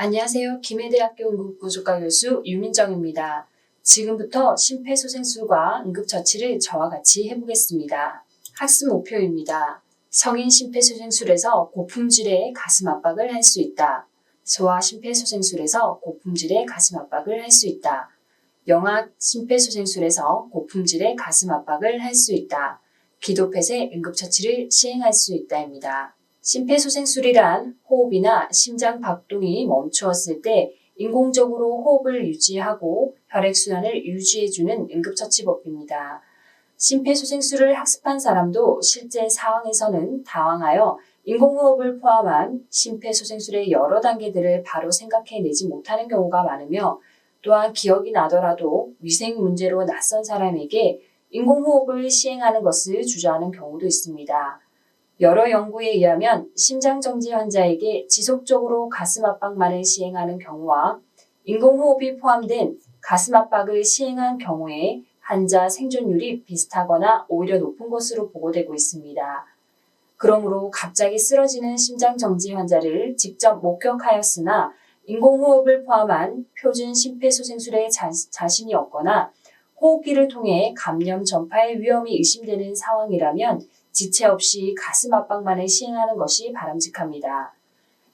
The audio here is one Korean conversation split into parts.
안녕하세요. 김해대학교 응급구조과 교수 유민정입니다. 지금부터 심폐소생술과 응급처치를 저와 같이 해보겠습니다. 학습 목표입니다. 성인 심폐소생술에서 고품질의 가슴 압박을 할 수 있다. 소아 심폐소생술에서 고품질의 가슴 압박을 할 수 있다. 영악 심폐소생술에서 고품질의 가슴 압박을 할 수 있다. 기도펫의 응급처치를 시행할 수 있다입니다. 심폐소생술이란 호흡이나 심장 박동이 멈추었을 때 인공적으로 호흡을 유지하고 혈액순환을 유지해주는 응급처치법입니다. 심폐소생술을 학습한 사람도 실제 상황에서는 당황하여 인공호흡을 포함한 심폐소생술의 여러 단계들을 바로 생각해내지 못하는 경우가 많으며 또한 기억이 나더라도 위생 문제로 낯선 사람에게 인공호흡을 시행하는 것을 주저하는 경우도 있습니다. 여러 연구에 의하면 심장정지 환자에게 지속적으로 가슴 압박만을 시행하는 경우와 인공호흡이 포함된 가슴 압박을 시행한 경우에 환자 생존율이 비슷하거나 오히려 높은 것으로 보고되고 있습니다. 그러므로 갑자기 쓰러지는 심장정지 환자를 직접 목격하였으나 인공호흡을 포함한 표준 심폐소생술에 자, 자신이 없거나 호흡기를 통해 감염 전파의 위험이 의심되는 상황이라면 지체 없이 가슴 압박만을 시행하는 것이 바람직합니다.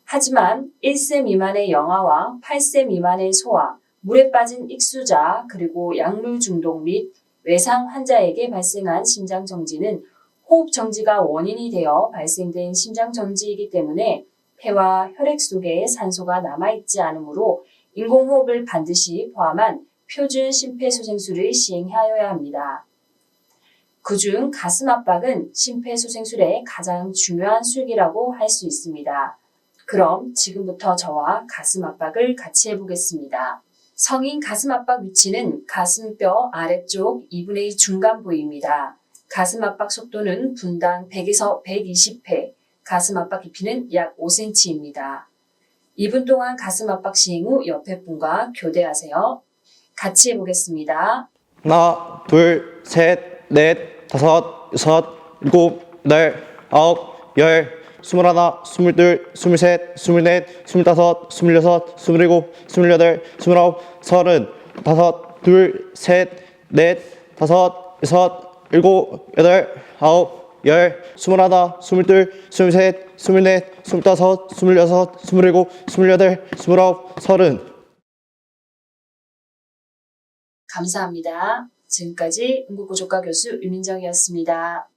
하지만 1세 미만의 영아와 8세 미만의 소아, 물에 빠진 익수자, 그리고 약물 중독 및 외상 환자에게 발생한 심장 정지는 호흡 정지가 원인이 되어 발생된 심장 정지이기 때문에 폐와 혈액 속에 산소가 남아있지 않으므로 인공호흡을 반드시 포함한 표준 심폐소생술을 시행하여야 합니다. 그중 가슴 압박은 심폐소생술의 가장 중요한 술기라고 할 수 있습니다. 그럼 지금부터 저와 가슴 압박을 같이 해보겠습니다. 성인 가슴 압박 위치는 가슴뼈 아래쪽 2분의 2 중간 부위입니다. 가슴 압박 속도는 분당 100에서 120회, 가슴 압박 깊이는 약 5cm입니다. 2분 동안 가슴 압박 시행 후 옆에 분과 교대하세요. 같이 해보겠습니다. 하나, 둘, 셋, 넷, 다섯, 여섯, 일곱, 여덟, 아홉, 열, 스물하나, 스물둘, 스물셋, 스물넷, 스물다섯, 스물여섯, 스물일곱, 스물여덟, 스물아홉, 서른, 다섯, 둘, 셋, 넷, 다섯, 여섯, 일곱, 여덟, 아홉, 열, 스물하나, 스물둘, 스물셋, 스물넷, 스물다섯, 스물여섯, 스물일곱, 스물여덟, 스물아홉, 서른. 감사합니다. 지금까지 응급구조과 교수 유민정이었습니다.